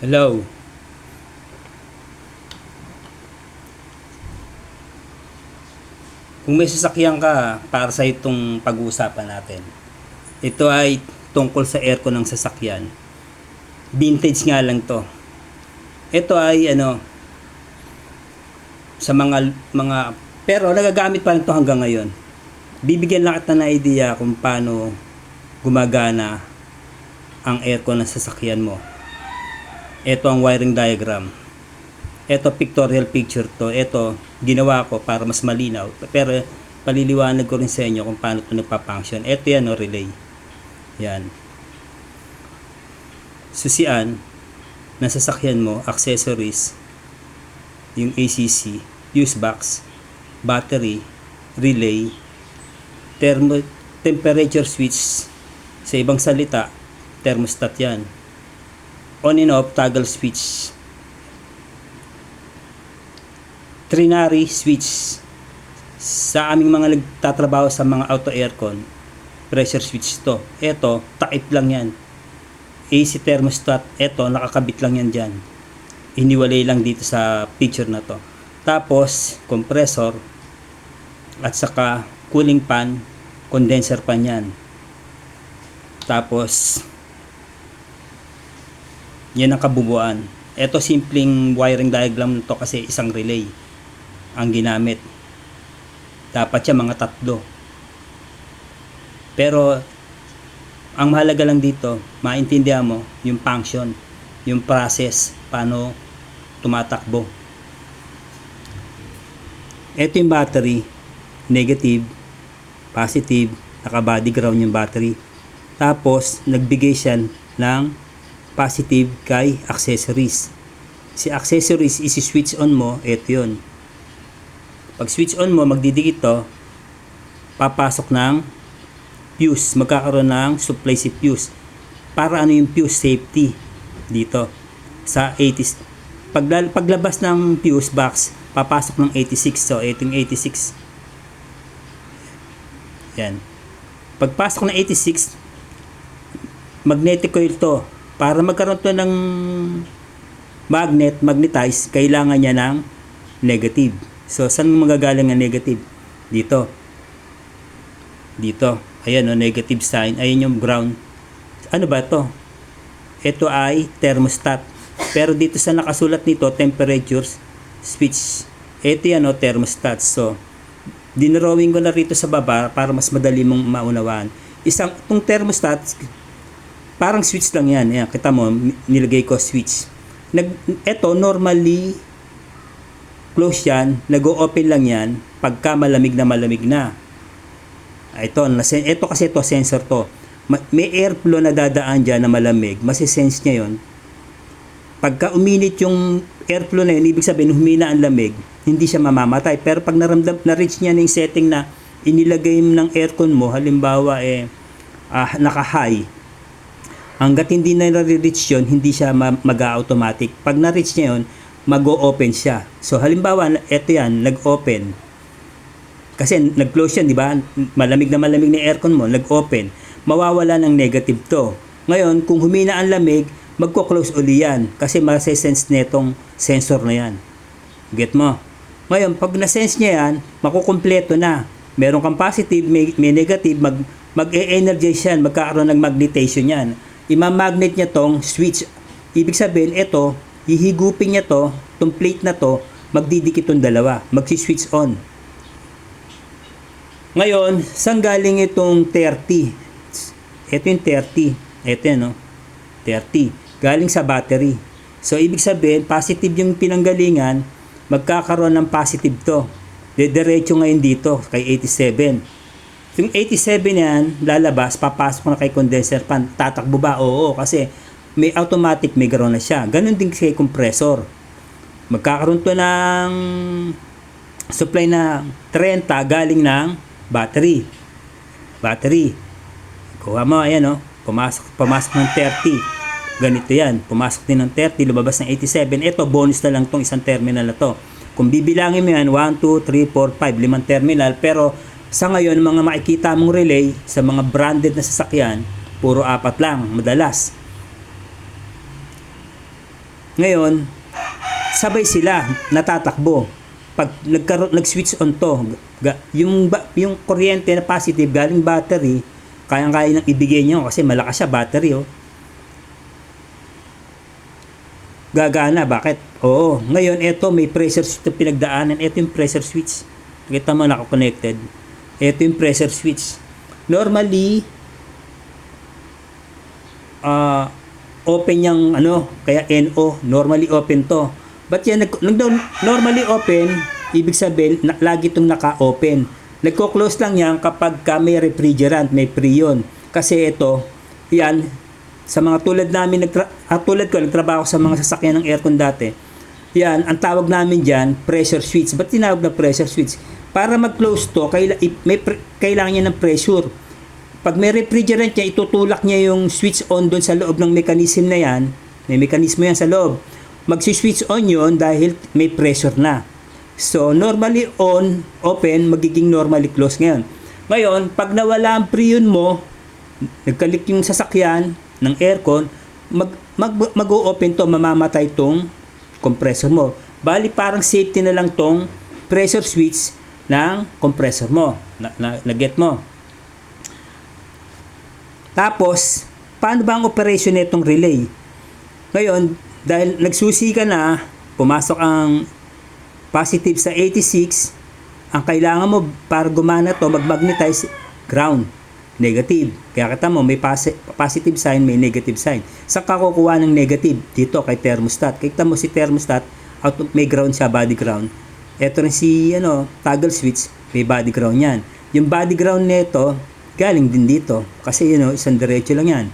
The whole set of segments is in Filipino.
Hello. Kung may sasakyan ka para sa itong pag-uusapan natin, ito ay tungkol sa aircon ng sasakyan. Vintage nga lang to. Ito ay ano sa mga mga pero nagagamit pa rin to hanggang ngayon. Bibigyan lang kita ng idea kung paano gumagana ang aircon ng sasakyan mo. Ito ang wiring diagram. Ito pictorial picture to. Ito ginawa ko para mas malinaw. Pero paliliwanag ko rin sa inyo kung paano ito nagpa-function. Ito yan o relay. Yan. Susian na sasakyan mo, accessories, yung ACC, fuse box, battery, relay, thermo, temperature switch, sa ibang salita, thermostat yan. On and off toggle switch. Trinary switch. Sa aming mga nagtatrabaho sa mga auto aircon, pressure switch to. Ito, takip lang yan. AC thermostat, ito, nakakabit lang yan dyan. Iniwalay lang dito sa picture na to. Tapos, compressor, at saka cooling pan, condenser pan yan. Tapos, yan ang kabubuan. Ito simpleng wiring diagram to kasi isang relay ang ginamit. Dapat siya mga tatlo. Pero ang mahalaga lang dito, maintindihan mo yung function, yung process, paano tumatakbo. Ito yung battery, negative, positive, naka-body ground yung battery. Tapos, nagbigay siya ng positive kay accessories. Si accessories, isi-switch on mo, ito yun. Pag switch on mo, magdidikit to, papasok ng fuse. Magkakaroon ng supply si fuse. Para ano yung fuse safety dito sa 80 pag paglabas ng fuse box papasok ng 86 so ito yung 86 yan pagpasok ng 86 magnetic coil to para magkaroon to ng magnet magnetize kailangan niya ng negative. So saan magagaling ang negative? Dito. Dito. Ayan o negative sign. Ayan yung ground. Ano ba to? Ito ay thermostat. Pero dito sa nakasulat nito temperatures switch ito yan o thermostat so dinrawing ko na rito sa baba para mas madali mong maunawaan isang itong thermostat parang switch lang yan. Yan kita mo nilagay ko switch. Nag ito normally close yan. Nag-open lang yan pagka malamig na malamig na. Ito, ito kasi ito sensor to. May airflow na dadaan dyan na malamig, masisense niya yon. Pagka uminit yung airflow na yun, ibig sabihin humina ang lamig, hindi siya mamamatay. Pero pag naramdam, na-reach niya na yung setting na inilagay mo ng aircon mo, halimbawa eh, ah, naka-high, hanggat hindi na na-reach yun, hindi siya mag-automatic. Pag na-reach niya yun, mag-open siya. So halimbawa, eto yan, nag-open. Kasi nag-close yan, di ba? Malamig na malamig na aircon mo, nag-open mawawala ng negative to. Ngayon, kung humina ang lamig, magko-close uli yan kasi masesense netong sensor na yan. Get mo? Ngayon, pag na-sense niya yan, makukumpleto na. Meron kang positive, may, may negative, mag, mag-e-energize yan, magkakaroon ng magnetation yan. Imamagnet niya tong switch. Ibig sabihin, ito, hihigupin niya to, tong plate na to, magdidikit tong dalawa, magsi-switch on. Ngayon, saan galing itong 30? Ito yung 30. Ito yan, no? 30. Galing sa battery. So, ibig sabihin, positive yung pinanggalingan, magkakaroon ng positive to. Dediretso ngayon dito, kay 87. Yung 87 yan, lalabas, papasok na kay condenser fan. Tatakbo ba? Oo, kasi may automatic, may ground na siya. Ganon din kay compressor. Magkakaroon to ng supply na 30 galing ng battery. Battery. Kuha mo, ayan o. Oh, pumasok, pumasok ng 30. Ganito yan. Pumasok din ng 30, lumabas ng 87. Ito, bonus na lang tong isang terminal na to. Kung bibilangin mo yan, 1, 2, 3, 4, 5, limang terminal. Pero sa ngayon, mga makikita mong relay sa mga branded na sasakyan, puro apat lang, madalas. Ngayon, sabay sila natatakbo. Pag nagkaroon nag-switch on to, yung yung kuryente na positive galing battery, kayang-kaya nang ibigay niyo kasi malakas siya battery oh. Gagana, bakit? Oo. Ngayon, ito may pressure switch na pinagdaanan. Ito yung pressure switch. Kita mo naka-connected. Ito yung pressure switch. Normally, ah open yung ano, kaya NO, normally open to. But yan, nag, normally open, ibig sabihin, na, lagi itong naka-open. Nagko-close lang yan kapag ka may refrigerant, may freon. Kasi ito, yan, sa mga tulad namin, nagtra- ah, tulad ko, nagtrabaho sa mga sasakyan ng aircon dati. Yan, ang tawag namin dyan, pressure switch. Ba't tinawag na pressure switch? Para mag-close to, kaila, may pre- kailangan niya ng pressure. Pag may refrigerant niya, itutulak niya yung switch on doon sa loob ng mechanism na yan. May mekanismo yan sa loob. Magsi-switch on yon dahil may pressure na. So, normally on, open, magiging normally close ngayon. Ngayon, pag nawala ang preon mo, nagkalik yung sasakyan ng aircon, mag, mag, mag-o-open to, mamamatay tong compressor mo. Bali, parang safety na lang tong pressure switch ng compressor mo. Na, na, na-get mo. Tapos, paano ba ang operation nitong relay? Ngayon, dahil nagsusi ka na, pumasok ang positive sa 86, ang kailangan mo para gumana to, mag-magnetize ground, negative. Kaya kita mo, may posi- positive sign, may negative sign. Sa ka ng negative? Dito, kay thermostat. Kita mo si thermostat, out of, may ground siya, body ground. Ito rin si, ano, toggle switch, may body ground yan. Yung body ground nito, galing din dito. Kasi, you know, isang diretso lang yan.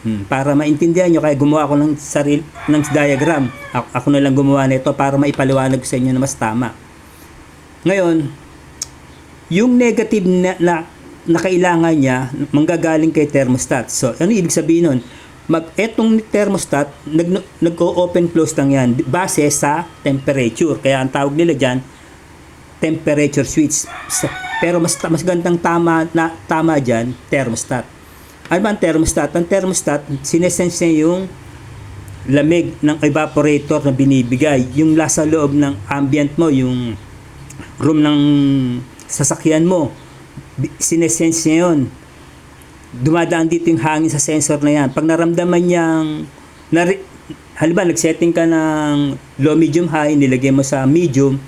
Hmm, para maintindihan nyo, kaya gumawa ako ng saril ng diagram. Ako, ako na lang gumawa nito para maipaliwanag sa inyo na mas tama. Ngayon, yung negative na, na, na kailangan niya, manggagaling kay thermostat. So, ano ibig sabihin nun? Mag, etong thermostat, nag, nag-open close lang yan, base sa temperature. Kaya ang tawag nila dyan, temperature switch. Pero mas, mas gandang tama, na, tama dyan, thermostat. Ano ba ang thermostat? Ang thermostat, sinesense niya yung lamig ng evaporator na binibigay. Yung nasa loob ng ambient mo, yung room ng sasakyan mo. Sinesense niya yun. Dumadaan dito yung hangin sa sensor na yan. Pag naramdaman niyang, nari, halimbawa nag-setting ka ng low, medium, high, nilagay mo sa medium,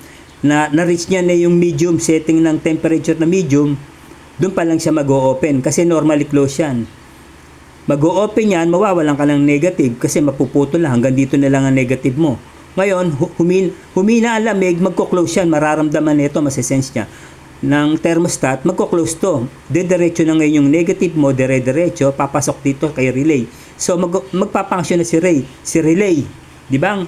na na-reach niya na yung medium setting ng temperature na medium, doon pa lang siya mag-o-open kasi normally close yan. Mag-o-open yan, mawawalan ka ng negative kasi mapuputo lang hanggang dito na lang ang negative mo. Ngayon, hu- humin, humina ang lamig, magko-close yan, mararamdaman nito, masisense niya ng thermostat, magko-close to. Dediretso na ngayon yung negative mo, dire-diretso, papasok dito kay relay. So, mag, magpapunction na si relay. Si relay, di ba?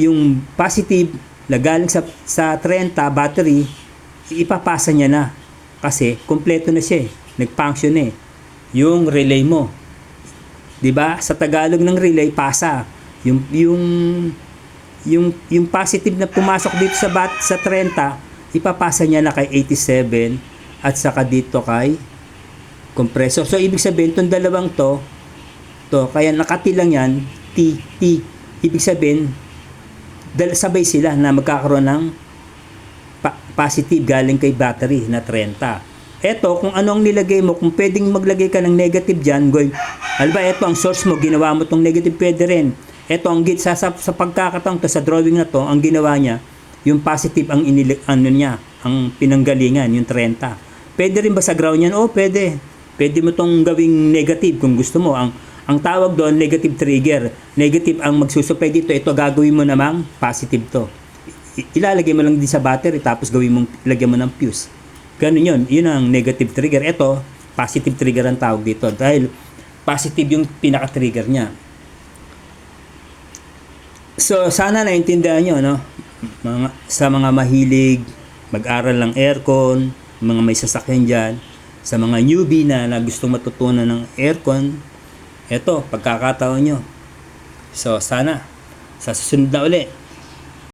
Yung positive na galing sa, sa 30 battery, ipapasa niya na. Kasi, kompleto na siya eh. Nag-function eh. Yung relay mo. 'Di ba? Sa Tagalog ng relay pasa. Yung yung yung yung positive na pumasok dito sa bat sa 30, ipapasa niya na kay 87 at saka dito kay compressor. So ibig sabihin tong dalawang to to kaya nakati lang yan T T ibig sabihin dal sabay sila na magkakaroon ng pa- positive galing kay battery na 30. Eto, kung ano ang nilagay mo, kung pwedeng maglagay ka ng negative dyan, goy, alba, eto ang source mo, ginawa mo tong negative, pwede rin. Eto, ang git, sa, sa, sa pagkakataong to, sa drawing na to, ang ginawa niya, yung positive ang inilig, ano niya, ang pinanggalingan, yung 30. Pwede rin ba sa ground yan? Oo, pwede. Pwede mo tong gawing negative kung gusto mo. Ang ang tawag doon, negative trigger. Negative ang magsusupply dito. Ito, gagawin mo namang positive to ilalagay mo lang din sa battery tapos gawin mong lagyan mo ng fuse. Ganun yun. Yun ang negative trigger. Ito, positive trigger ang tawag dito dahil positive yung pinaka-trigger niya. So, sana naintindihan nyo, no? Mga, sa mga mahilig mag-aral ng aircon, mga may sasakyan dyan, sa mga newbie na, na gustong matutunan ng aircon, eto, pagkakataon nyo. So, sana, sa susunod na uli,